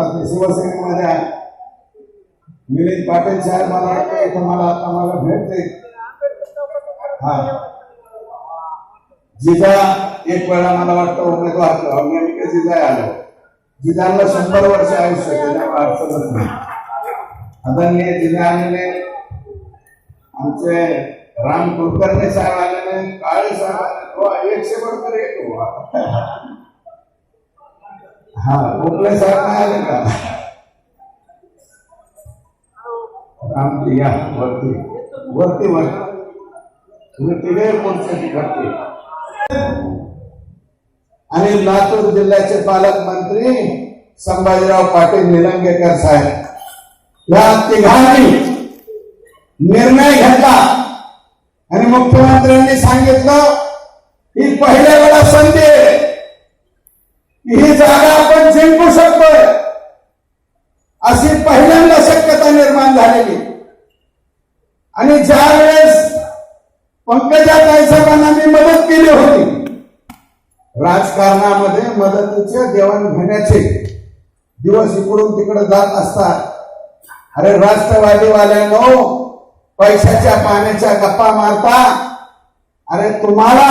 मला वाटतं आता शिवसेनेमध्ये आहे मिलिंद पाटील साहेब मला वाटतं इथं मला आता मला भेटते हा. जिजा एक वेळा मला वाटतं उमेदवार नेमके जिजा आलो. जिजांना शंभर वर्ष आयुष्य त्याच्यामुळे अडचणच नाही. आदरणीय जिजा आलेले आमचे राम कुलकर्णी साहेब आलेले काळे साहेब आले एकशे बरोबर एक हा गोखले साहेब नाही आले का? आमची या वरती. वरती वर. तुम्ही तिथे कोणसाठी करते? आणि लातूर जिल्ह्याचे पालकमंत्री संभाजीराव पाटील निलंगेकर साहेब. या तिघांनी निर्णय घेतला. आणि मुख्यमंत्र्यांनी सांगितलं ही पहिल्या वेळा संधी आहे. ही जागा आपण जिंकू शकतोय. अशी पहिल्यांदा शक्यता निर्माण झालेली. आणि ज्या वेळेस पंकजा साहेबांना मी मदत केली होती राजकारणामध्ये मदतीचे देवाण घेण्याचे दिवस इकडून तिकडे जात असतात. अरे राष्ट्रवादीवाल्यानो पैशाच्या पाण्याच्या गप्पा मारता. अरे तुम्हाला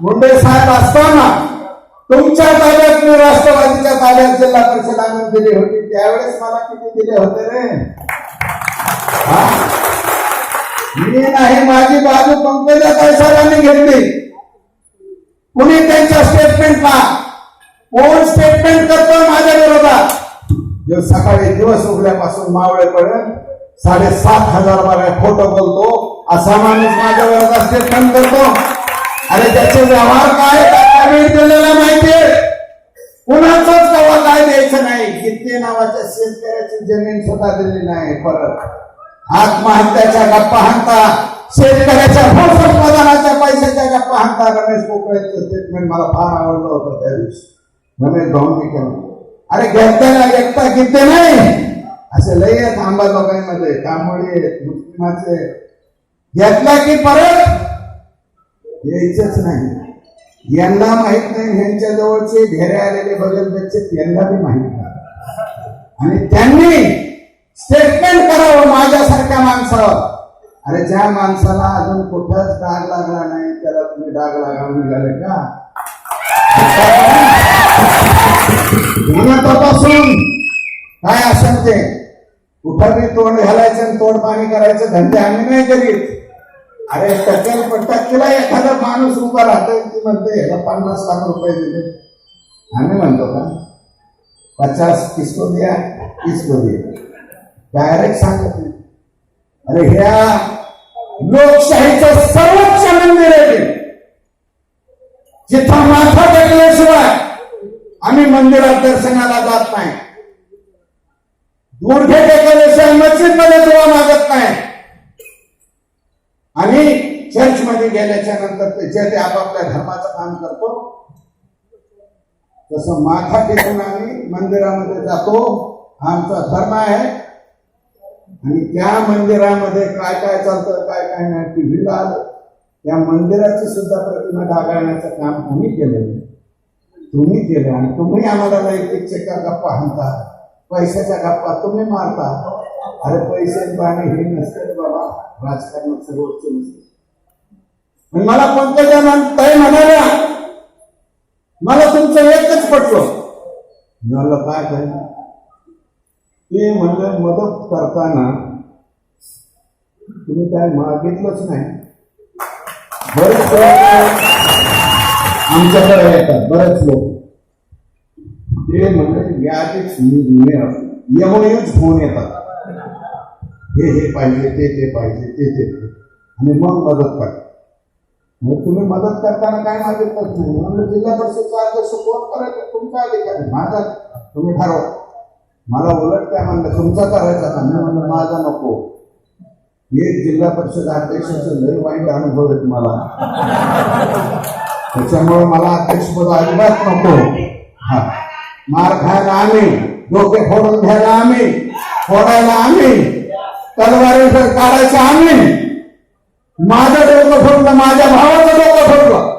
मुंडे साहेब असताना तुमच्या ताब्यात मी राष्ट्रवादीच्या ताब्यात जिल्हा परिषद आणून दिली होती त्यावेळेस मला किती दिले होते रे? मी नाही माझी बाजू पंकजा साहेबांनी घेतली. कुणी त्यांच्या स्टेटमेंट पहा. कोण स्टेटमेंट करतो माझ्या विरोधात? जो सकाळी दिवस उघड्यापासून मावळेपर्यंत साडेसात हजार बारा फोटो बोलतो असा माणूस माझ्या विरोधात स्टेटमेंट करतो. अरे त्याचे व्यवहार काय? वेळ दिलेला माहितीये कुणाचाच कवा काय द्यायचं नाही. किती नावाच्या शेतकऱ्याची जमीन स्वतः दिली नाही. परत आत्महत्याच्या गप्पा हाणता शेतकऱ्याच्या भूसंपादनाच्या पैशाच्या गप्पा हाणता रमेश पोकळेचं स्टेटमेंट मला फार आवडलं होतं त्या दिवशी. रमेश भाऊंनी केलं. अरे घेताना एकटा किती नाही? असे लय आहेत आंबा लोकांमध्ये त्यामुळे मुस्लिमाचे घेतला की परत? यायचंच नाही. यांना माहीत नाही ह्यांच्या जवळचे घेरे आलेले बगल यांना बी माहीत नाही. आणि त्यांनी स्टेटमेंट करावं माझ्यासारख्या माणसावर. अरे ज्या माणसाला अजून कुठंच डाग लागला नाही त्याला तुम्ही डाग लागावं निघाले का? तपासून काय असेल ते? कुठं मी तोंड घालायचं आणि तोंड पाणी करायचं धंदे आम्ही नाही करीत. अरे टक्क्याला टक्केला एखादा माणूस उभा राहतोय ती म्हणते ह्याला पन्नास लाख रुपये दिले. आम्ही म्हणतो का? पचास किसको द्या किसको द्या डायरेक्ट सांगत नाही. अरे ह्या लोकशाहीचं सर्वोच्च मंदिर आहे ते. जिथं माथा टेकल्याशिवाय आम्ही मंदिरात दर्शनाला जात नाही. गुडघे टेकल्याशिवाय मस्जिदमध्ये दुवा मागत नाही. आणि चर्च मध्ये गेल्याच्यानंतर त्याच्या जे ते आपापल्या धर्माचं काम करतो तसं माथा टेकून आम्ही मंदिरामध्ये जातो. आमचा धर्म आहे. आणि त्या मंदिरामध्ये काय काय चालतं काय काय नाही टीव्हीला आलं. त्या मंदिराची सुद्धा प्रतिमा डागाळण्याचं काम आम्ही केलं तुम्ही केलं आणि तुम्ही आम्हाला नैतिकच्या गप्पा हाणता. पैशाच्या गप्पा तुम्ही मारता. अरे पैसे पाणी हे नसतं बाबा. राजकारणात सर्वोच्च नसते आणि मला पंकजा ताई म्हणाल्या? मला तुमचं एकच पटलं. मी म्हणलं काय काय ते म्हणलं मदत करताना तुम्ही काय मागितलंच नाही. बरेच आमच्याकडे येतात बरेच लोक. ते म्हणजे यादीच यमयूज होऊन येतात. हे हे पाहिजे ते ते पाहिजे ते ते आणि मग मदत करा मग तुम्ही मदत करताना काय मागितलंच नाही म्हणलं जिल्हा परिषदचा अध्यक्ष कोण? करायचं तुमचा अधिकार आहे. माझा तुम्ही ठरवा. मला उलट काय म्हणलं तुमचा करायचा का मी म्हणलं माझा नको. एक जिल्हा परिषद अध्यक्षाचं लय वाईट अनुभव आहेत मला. त्याच्यामुळे मला अध्यक्षपद अजिबात नको. हा. मार खायला आम्ही. डोके फोडून घ्यायला आम्ही. फोडायला आम्ही. तलवारी काढायचं आम्ही माझं डोकं फोडलं माझ्या भावाचं डोकं फोडलं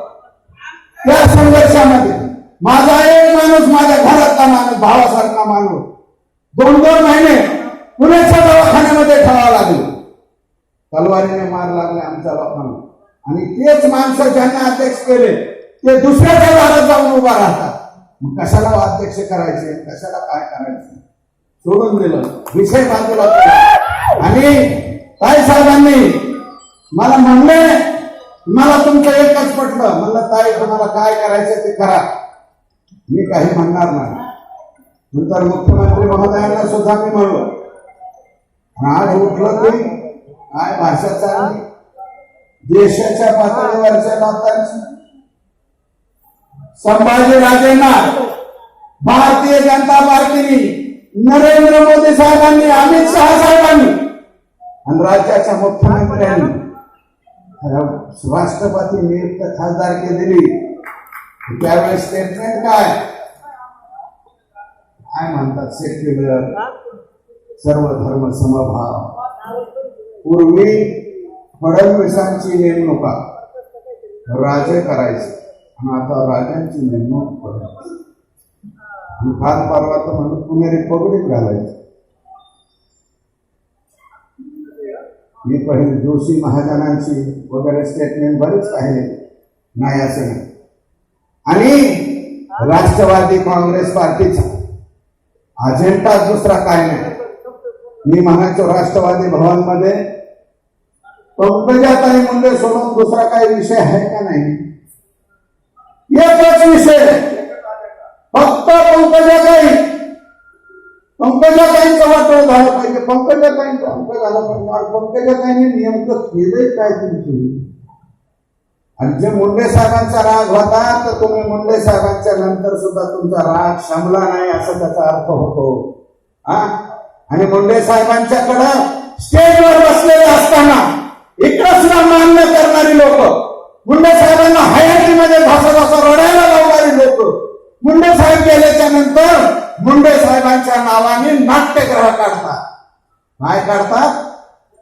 त्या संघर्षामध्ये माझा एक माणूस माझ्या घरातला माणूस भावासारखा माणूस दोन दोन महिने पुण्याच्या दवाखान्यामध्ये ठेवावं लागले. तलवारीने मार लागले आमच्या लोकांना आणि तेच माणसं ज्यांना अध्यक्ष केले ते दुसऱ्याच्या दारात जाऊन उभा राहतात. मग कशाला अध्यक्ष करायचे? कशाला काय करायचे? सोडून दिलं. विषय बाजूला आणि ताई साहेबांनी मला म्हणले मला तुमचं एकच पटलं. म्हणलं ताई तुम्हाला काय करायचं ते करा. मी काही म्हणणार नाही. नंतर मुख्यमंत्री महोदयांना सुद्धा मी म्हणलो. आणि आज उठलं की काय भाषा चालली? देशाच्या पातळीवरच्या लोकांची. संभाजी राजेंना भारतीय जनता पार्टीने नरेंद्र मोदी साहेबांनी अमित शहा साहेबांनी आणि राज्याच्या मुख्यमंत्र्यांनी राष्ट्रपती नियुक्त खासदारकी दिली. त्यावेळेस स्टेटमेंट काय? काय म्हणतात सेक्युलर सर्व धर्म समभाव. पूर्वी फडणवीसांची नेमणुका. राजे करायचे. आणि आता राजांची नेमणूक फडणवीस. आणि काल परवा तर म्हणून पुणेरी पगडीत घालायचं. मी पहिले जोशी महाजनांची वगैरे स्टेटमेंट बरेच आहे नाही असं नाही. आणि राष्ट्रवादी काँग्रेस पार्टीचा अजेंडा दुसरा काय नाही. मी म्हणायचो राष्ट्रवादी भवनमध्ये पंकजाताई मुंडे सोडून दुसरा काही विषय आहे का नाही? एकच विषय फक्त पंकजाताई. पंकजाताईंचं वाटोळ झालं पाहिजे? पंकजाताईंचं अंक झालं पाहिजे. आणि नेमकं केलंय काय तुमची? आणि जे मुंडे साहेबांचा राग होता तर तुम्ही मुंडे साहेबांच्या नंतर सुद्धा तुमचा राग शमला नाही असा त्याचा अर्थ होतो. हा? आणि मुंडे साहेबांच्याकडं स्टेजवर बसलेले असताना इकडं सुद्धा मान्य करणारी लोक मुंडे साहेबांना हयातीमध्ये भाषा मुंडे साहेब गेल्याच्यानंतर मुंडे साहेबांच्या नावाने नाट्यग्रह काढतात. काय काढतात?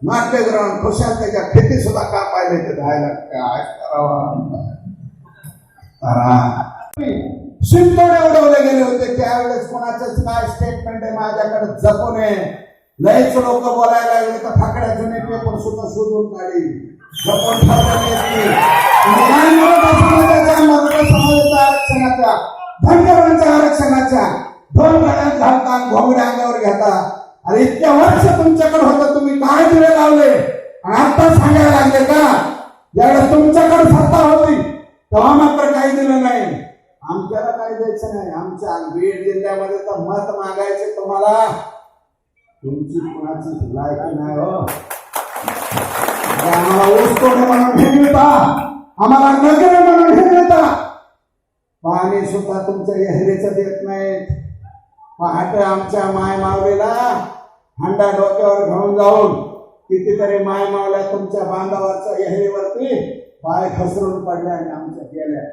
नाट्यग्रह खुशाल त्याच्या खेती सुद्धा का पाहिले ते जायला? काय करावं? शिंतोडे उडवले गेले होते. त्यावेळेस कोणाचंच काय स्टेटमेंट आहे? माझ्याकडे जपू नये लयच लोक बोलायला लागले तर फाकड्या जुने पेपर सुद्धा शोधून काढी जपून ठेवलेले असतील. समाजाच्या आरक्षणाच्या धनगरांच्या आरक्षणाच्या दोन गड्यात घालता घोंगड्या अंगावर घेता. अरे इतक्या वर्ष तुमच्याकडे होतं तुम्ही काय दिवे लावले? आणि आता सांगायला लागले का? ज्यावेळेस तुमच्याकडे सत्ता होती. तेव्हा मात्र काही दिलं नाही. आमच्याला काही द्यायचं नाही. आमच्या बीड जिल्ह्यामध्ये तर मत मागायचे तुम्हाला. तुमची कुणाची लायकी नाही हो? आम्हाला ऊस तोडे म्हणून हे मिळता. आम्हाला नगरे म्हणून हे मिळता. पाणी सुद्धा तुमच्या एहरेचं देत नाहीत पहाटे आमच्या माय मावलेला हंडा डोक्यावर घेऊन जाऊन कितीतरी माय मावल्या तुमच्या बांधावरच्या एहरीवरती पाय खसरून पडल्या आणि आमच्या गेल्या.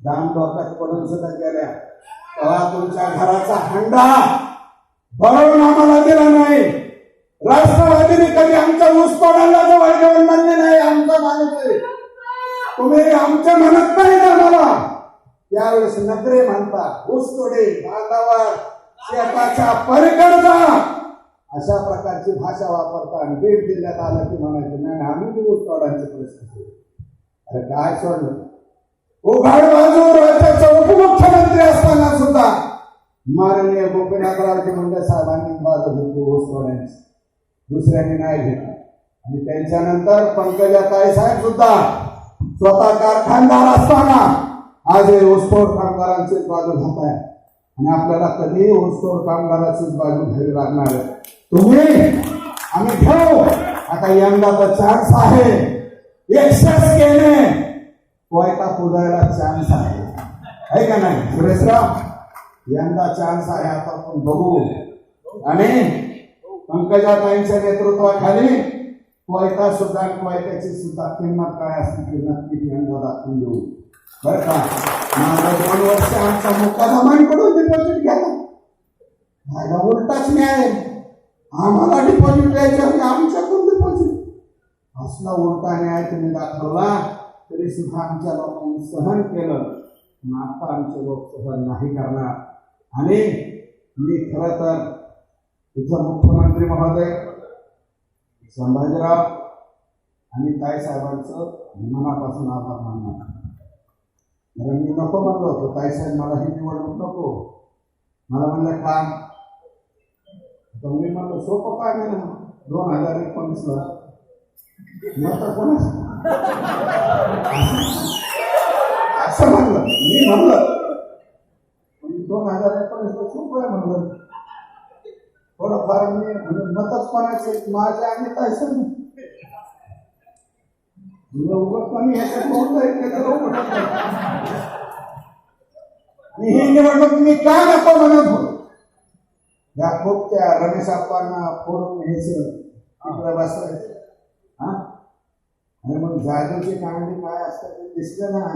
दाम डोक्यात पडून सुद्धा गेल्या. तेव्हा तुमच्या घराचा हंडा भरवून आम्हाला दिला नाही. राष्ट्रवादीने कधी आमच्या ऊसतोडाला जवळ घेऊन म्हणले नाही आमचा मानत तुम्ही आमच्या म्हणत नाही आम्हाला? त्यावेळेस नकरे म्हणता ऊसतोडे बांधावर शेताचा पलीकडचा अशा प्रकारची भाषा वापरता आणि बीड जिल्ह्यात आलं की म्हणायचं नाही आम्ही बी ऊसतोडांचे प्रश्न अरे काय सोडलं? उघाड बाजू राज्याचा उपमुख्यमंत्री असताना सुद्धा माननीय गोपीनाथरावजी मुंडे साहेबांनी बाजू घेतली ऊसतोड्यांची दुसऱ्यांनी नाही घेतला. आणि त्यांच्यानंतर पंकजाताई साहेब सुद्धा स्वतः कारखानदार असताना आज हे ऊसतोड कामगारांचीच बाजू घेत आहे आणि आपल्याला कधी ऊसतोड कामगाराचीच बाजू घ्यावी लागणार आहे. तुम्ही आम्ही घेऊ. आता यंदाचा चान्स आहे. एक्सेस केले. कोयता पुजायला चान्स आहे. आहे का नाही? सुरेशराव यंदा चान्स आहे. आता आपण बघू. आणि पंकजाताईंच्या नेतृत्वाखाली कोयता सुद्धा आणि कोयत्याची सुद्धा किंमत काय असते ती नक्की यंदा दाखवून देऊ. बरं का? माझा दोन वर्ष आमचा मुक्कामांकडून डिपॉझिट घ्यायला. माझा उलटाच न्याय. आम्हाला डिपॉझिट द्यायचं आणि आमच्याकडून डिपॉझिट असला उलटा न्याय तुम्ही दाखवला तरी सुद्धा आमच्या लोकांनी सहन केलं. पण आता आमचे लोक सहन नाही करणार. आणि मी खरं तर तिथं मुख्यमंत्री महोदय संभाजीराव आणि काय साहेबांचं मनापासून आभार मानणार. कारण मी नको म्हणलो होतो. काय साहेब मला ही निवडणूक नको. मला म्हणलं का? तर मी म्हणलं सोपं काय नाही ना दोन हजार एकोणीसला मग कोणाच? असं म्हणलं. मी म्हणलं दोन हजार एकोणीसला सोपं आहे म्हणलं. थोडंफार मी म्हणजे मतच कोणाचे? माझे आणि काय सांग उगत कमी ह्याच्यात होत आहे त्याचं उघड आणि ही निवडणूक मी का नको म्हणत होतो? या खूप त्या रमेश आप्पांना फोडून घ्यायचं. तिकडे बसवायचं हा? आणि मग जादूची कांडी काय असतं ते दिसलं ना?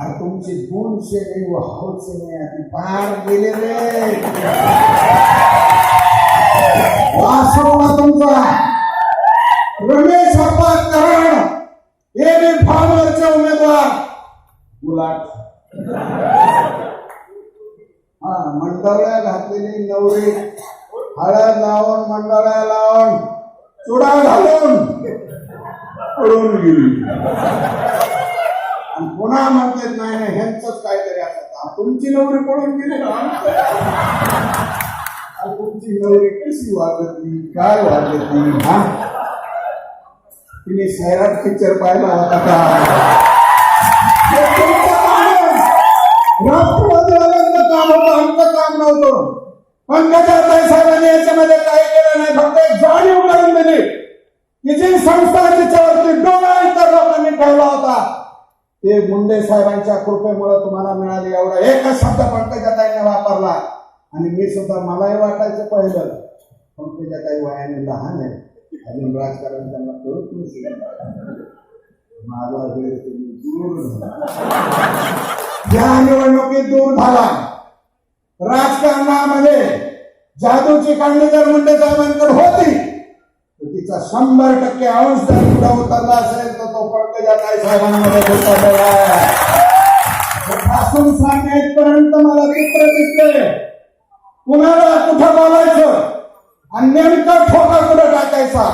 अरे तुमची गुण शेने व हौस शेने ती पार गेलेले वासवला तुमचा. रमेश आप्पा हे बी फॉर्मरचे उमेदवार. उलाट हा मंडळ्या घातलेली नवरी. हळद लावून मंडळ्या लावून. चुडा घालून. पळून गेली. आणि पुन्हा म्हणतात नाही नाही ह्यांचंच काहीतरी असं तुमची नवरी पळून गेली आणि तुमची नवरी कशी वागली काय वागली हा? तिने सैराट पिक्चर पाहिला होता का? राष्ट्रवादीवाल्यांचं काम होतं आमचं काम नव्हतं. पंकजाताई साहेबांनी याच्यामध्ये काही केलं नाही फक्त एक जाणीव करून दिली. की जी संस्था तिच्यावरती डोळा इतर लोकांनी ठेवला होता. ते मुंडे साहेबांच्या कृपेमुळे तुम्हाला मिळाली एवढा. एकच शब्द पंकजाताईने वापरला. आणि मी सुद्धा मलाही वाटायचं पहिलं. पंकजाताई वयाने लहान आहे अजून राजकारण त्यांना कळत नसेल माझा वेळ तुम्ही दूर या निवडणुकीत दूर झाला. राजकारणामध्ये जादूची कांडी जर मुंडे साहेबांकडे होती तर तिचा शंभर टक्के अंश जर पुढे उतरला असेल तर तो पंकजाताई साहेबांमध्ये उतरलेला सांगण्यापर्यंत मला चित्र दिसते कुणाला कुठं बोलायचं? आणि नेमका ठोका कुठं टाकायचा?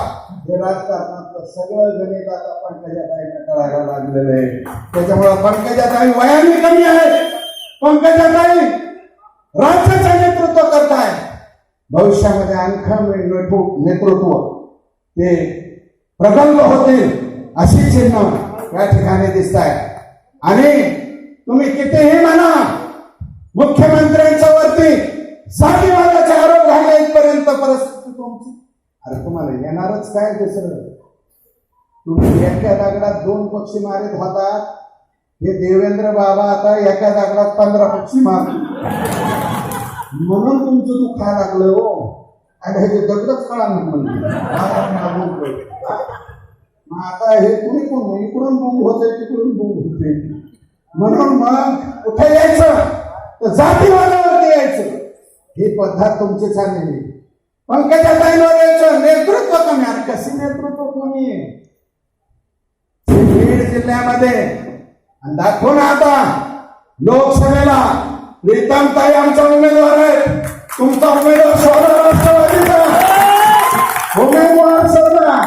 हे राजकारणातलं सगळं गणित आता पंकजाताईने कळायला लागलेलं आहे. त्याच्यामुळे पंकजाताई वयाने कमी आहे. पंकजाताई राज्याचं नेतृत्व करताय. भविष्यामध्ये आणखी नेतृत्व नेतृत्व ते प्रगल्भ होतील अशी चिन्ह या ठिकाणी दिसत आहे आणि तुम्ही कितीही म्हणा मुख्यमंत्र्यांच्या वरती जातीवादाचे आरोप घालण्यापर्यंत परत तुमची अरे तुम्हाला येणारच काय दुसरं तुम्ही एका दगडात दोन पक्षी मारित होतात हे देवेंद्र बाबा आता एका दगडात पंधरा पक्षी मार म्हणून तुमचं दुःख लागलं हो. आणि हे दगडच कळा म्हणजे मग आता हे कुणी कोण इकडून बुंग होते तिकडून बुंग होते म्हणून मग कुठे यायचं? तर जातीवादावरती यायचं. ही पद्धत तुमची चाललेली. पंकजा ताईंवर यायचं नेतृत्व कमी आणि कशी नेतृत्व कोणी? बीड जिल्ह्यामध्ये. आणि दाखवून आता लोकसभेला प्रीतमताई आमचा उमेदवार आहे तुमचा उमेदवार स्वतः राष्ट्रवादीचा. उमेदवार शोधा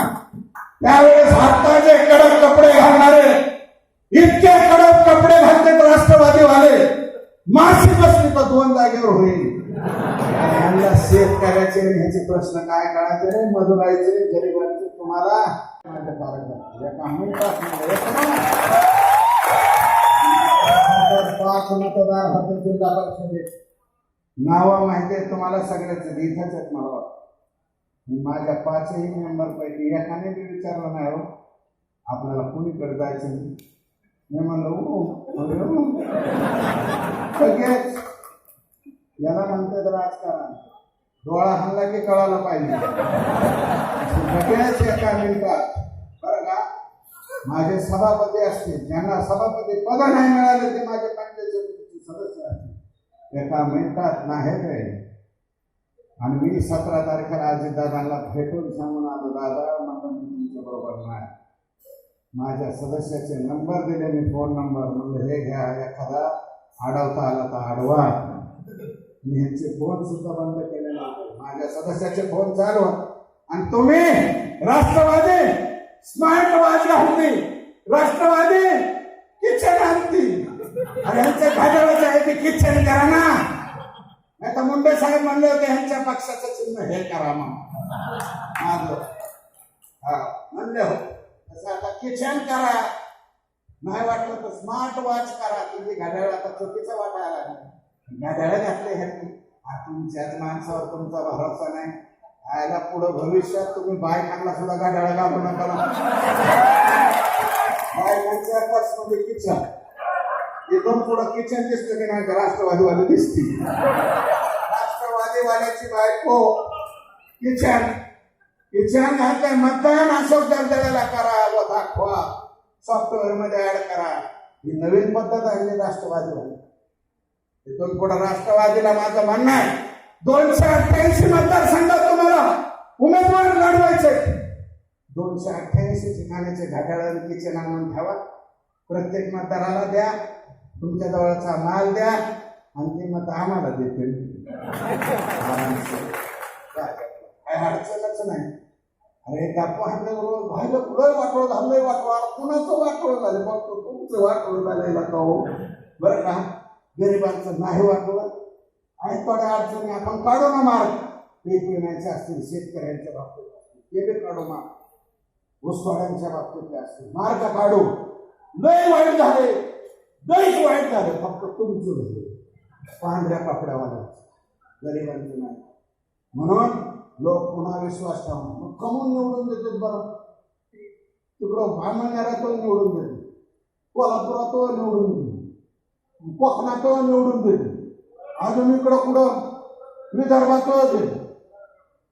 त्यावेळेस हाताचे कडक कपडे घालणारे इतके कडक कपडे घालतात राष्ट्रवादीवाले मासी बसली तर दोन जागेवर होईल. आणि यांना शेतकऱ्याचे ह्याचे प्रश्न काय काढायचे रे? मजुरायचे गरिबांचे तुम्हाला? पाच मतदार होते जिल्हा परिषदेत. नावं माहिती आहे तुम्हाला सगळ्याच इथंच आहेत मला वाटतं. माझ्या पाचही मेंबर पैकी एकाने मी विचारलं नाही हो. आपल्याला कुणीकडे जायचं मी म्हणलं सगळेच याला म्हणतात राजकारण डोळा हल्ला की कळायला पाहिजे. एका मिनिटात. बरं का? माझे सभापती असतील ज्यांना सभापती पद नाही मिळाले ते माझे पंचायत समितीचे सदस्य असतील. एका मिनिटात नाही रे आणि मी सतरा तारखेला अजितदादांना भेटून सांगून आलो दादा म्हणलं मी तुमच्या बरोबर नाही. माझ्या सदस्याचे नंबर दिले मी फोन नंबर म्हणलं हे घ्या एखादा अडवता आला तर अडवा मी ह्यांचे फोन सुद्धा बंद केलेला आहे. माझ्या सदस्याचे फोन चालू आणि तुम्ही Rashtrawadi smart watch Rashtrawadi kitchen आणती अरे ह्यांचे घाटाळाचे आहे ते किचन करा ना. नाही तर मुंडे साहेब म्हणले होते ह्यांच्या पक्षाचं चिन्ह हे करा मग. माझं हा म्हणले हो. तसं आता किचन करा. नाही वाटलं तर स्मार्ट वॉच करा. तुम्ही घड्याळ आता चुकीचं वाटायला लागलं. घातले ह्यांनी तुमच्याच माणसावर तुमचा भरोसा नाही. आयला पुढं भविष्यात तुम्ही बाय खाल्ला सुद्धा घड्याळ घालू नका ना. बायकांच्या पर्समध्ये किचन इथून पुढं किचन दिसतं की नाही का राष्ट्रवादीवाले दिसतील राष्ट्रवादीवाल्याची बायको किचन किचन घातलंय मतदान अशोक दरदऱ्याला करा व दाखवा. सॉफ्टवेअरमध्ये ऍड करा. ही नवीन पद्धत आहे राष्ट्रवादीवाली. इथून पुढे राष्ट्रवादीला माझं म्हणणं आहे. दोनशे अठ्ठ्याऐंशी मतदारसंघात तुम्हाला उमेदवार लढवायचे दोनशे अठ्ठ्याऐंशी ठिकाणाचे घाटाळकीचे आणि ठेवा. प्रत्येक मतदाराला द्या. तुमच्या जवळचा माल द्या. आणि ते मत आम्हाला देतील. काय अडचणच नाही. अरे गप्पा हाणलं रोज कुठं पुढं वाटोळ झालंय वाटवा कुणाचं वाटोळ झालं बघतो तुमचं वाटोळ झालेला का हो बरं का? गरिबांचं नाही वाटोळ आणि थोड्या अडचणी आपण काढू ना मार्ग पीक विम्याचे असतील शेतकऱ्यांच्या बाबतीत असतील ते बी काढू मार्ग ऊसवाड्यांच्या बाबतीत असतील मार्ग काढू. लय वाईट झाले. लयच वाईट झाले. फक्त तुमचं झाले. पांढऱ्या कपड्यावाले. गरिबांचं नाही. म्हणून लोक पुन्हा विश्वास ठेवून मग कमून निवडून देतात बरं. तिकडं भामण्यारातून निवडून देते कोल्हापुरात निवडून देते कोकणाचं निवडून दे अजून इकडं कुठं विदर्भात देते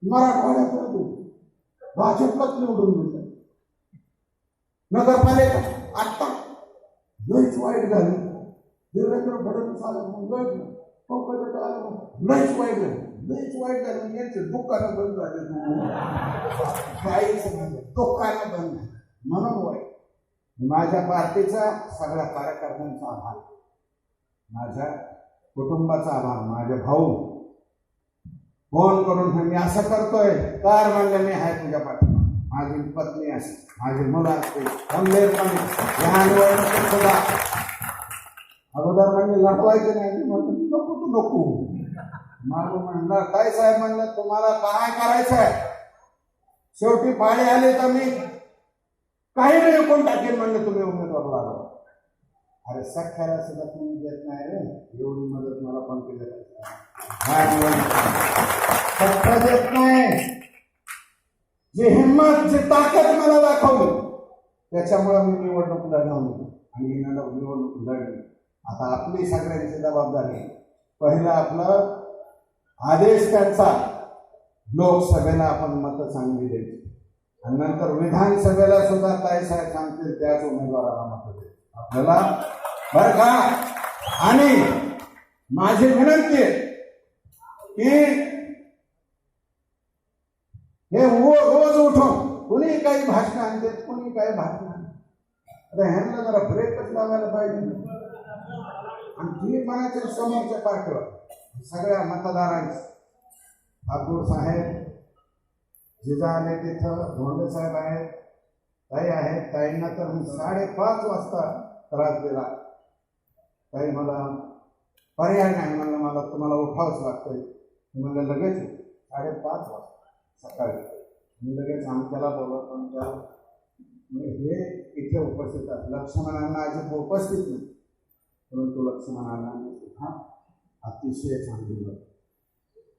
मराठवाड्यात देते भाजपच निवडून दे नगरपालिका आत्ता लईच वाईट झाली. देवेंद्र फडणवीस आला मग लईच पंकजा आला लईच वाईट झाली. लईच वाईट झाली. यांचे दुकानं बंद झाले. काहीच दुकानं बंद. म्हणून वाईट. माझ्या पार्टीचा सगळ्या कार्यकर्त्यांचा आभार माझ्या कुटुंबाचा आभार माझे भाऊ. फोन करून हे मी असं करतोय. कार म्हणलं मी आहे तुझ्या पाठीमागे. माझी पत्नी असते माझी मुलं असते गंभीरपणे लहान वयात सुद्धा. अगोदर म्हणजे लटवायचं नाही. मी म्हणतो नको तू नको. मागं म्हणलं काय साहेब म्हणलं तुम्हाला काय करायचं आहे? शेवटी पाळी आले तर मी काही नाही कोण टाकेल म्हणलं तुम्ही उमेदवार लागला. अरे सख्याला सुद्धा तुम्ही देत नाही रे. एवढी मदत मला पण केली सख्या देत नाही. जी हिंमत जी ताकद मला दाखवली त्याच्यामुळे मी निवडणूक लढवली. आणि ही निवडणूक लढली. आता आपली सगळ्यांची जबाबदारी. पहिलं आपलं आदेश त्यांचा. लोकसभेला आपण मतं चांगली द्यायची. आणि नंतर विधानसभेला सुद्धा ताईसाहेब सांगतील त्याच उमेदवाराला मतं. आपल्याला बर का? आणि माझी विनंती की हे रोज उठून कुणी काही भाषण आणते कुणी काही भाषण आणते. ह्यांना जरा ब्रेकच लावायला पाहिजे. आणि ती म्हणायचे समोरच्या पार्टीवर सगळ्या मतदारांची. ठाकूर साहेब जिजा आले तिथं धोंडे साहेब आहेत ताई आहेत ताईंना तर मी साडेपाच वाजता त्रास दिला. काही मला पर्याय नाही. म्हणलं मला तुम्हाला उठावंच लागतंय. म्हणलं लगेच साडेपाच वाजता सकाळी. मी लगेच आमच्याला बोलत आमच्या म्हणजे हे इथे उपस्थित आहेत. लक्ष्मणांना अजिब उपस्थित नाही. परंतु लक्ष्मणांना सुद्धा अतिशय चांगली बोलत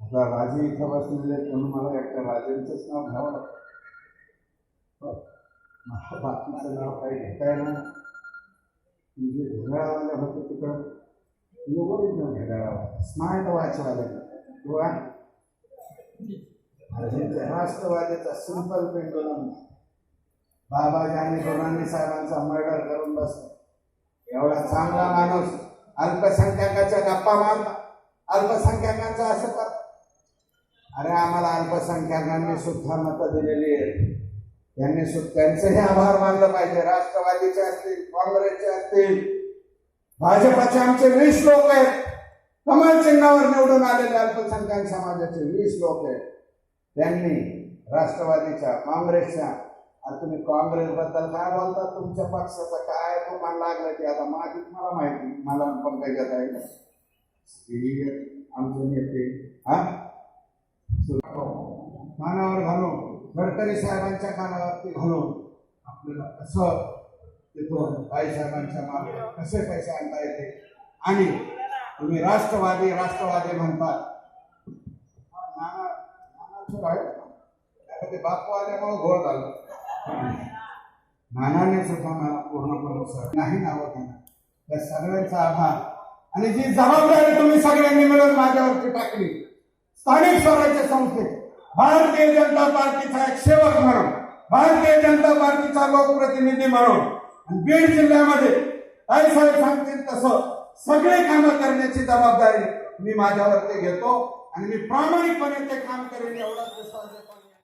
आता राजे इथं बसलेले म्हणून मला एकट्या राजेंचंच नाव घ्यावं लागतं. मला बाकीचं नाव काही घेता येणार म्हणजे घड्याळावाले होतं तिकडं ओरिजिनल घड्याळावाले स्मार्ट वॉचवाले किंवा राजेंच्या राष्ट्रवादीचा सिंपल पेंडुलम बाबाजी आणि दोनांनी साहेबांचा मर्डर करून बसला. एवढा चांगला माणूस अल्पसंख्याकाच्या गप्पा मारला. अल्पसंख्याकांचा असं कर. अरे आम्हाला अल्पसंख्याकांनी सुद्धा मतं दिलेली आहेत. त्यांनी त्यांचेही आभार मानलं पाहिजे. राष्ट्रवादीचे असतील काँग्रेसचे असतील भाजपाचे आमचे वीस लोक आहेत. कमल चिन्हावर निवडून आलेले अल्पसंख्याक समाजाचे वीस लोक आहेत. त्यांनी राष्ट्रवादीच्या काँग्रेसच्या आता तुम्ही काँग्रेस बद्दल काय बोलता? तुमच्या पक्षाचं काय तुम्हाला लागलं की आता माझी मला माहिती मला पंकजात आहे का ही आमचे नेते हा? मानावर घालून. गडकरी साहेबांच्या कानावरती घालून आपल्याला कसं तिथून बाई साहेबांच्या मागे कसे पैसे आणता येते? आणि तुम्ही राष्ट्रवादी राष्ट्रवादी म्हणतात नाना ते बापू आल्यामुळे घोळ झालं. नानाने सुद्धा मला पूर्णपणे सर नाही नावं घेणार त्या सगळ्यांचा आभार. आणि जी जबाबदारी तुम्ही सगळ्यांनी मिळून माझ्यावरती टाकली स्थानिक स्वराज्य संस्थेत भारतीय जनता पार्टीचा एक सेवक म्हणून भारतीय जनता पार्टीचा लोकप्रतिनिधी म्हणून आणि बीड जिल्ह्यामध्ये काय साहेब सांगतील तसं सगळे कामं करण्याची जबाबदारी मी माझ्यावरती घेतो आणि मी प्रामाणिकपणे ते काम करेन एवढाच विश्वास देतो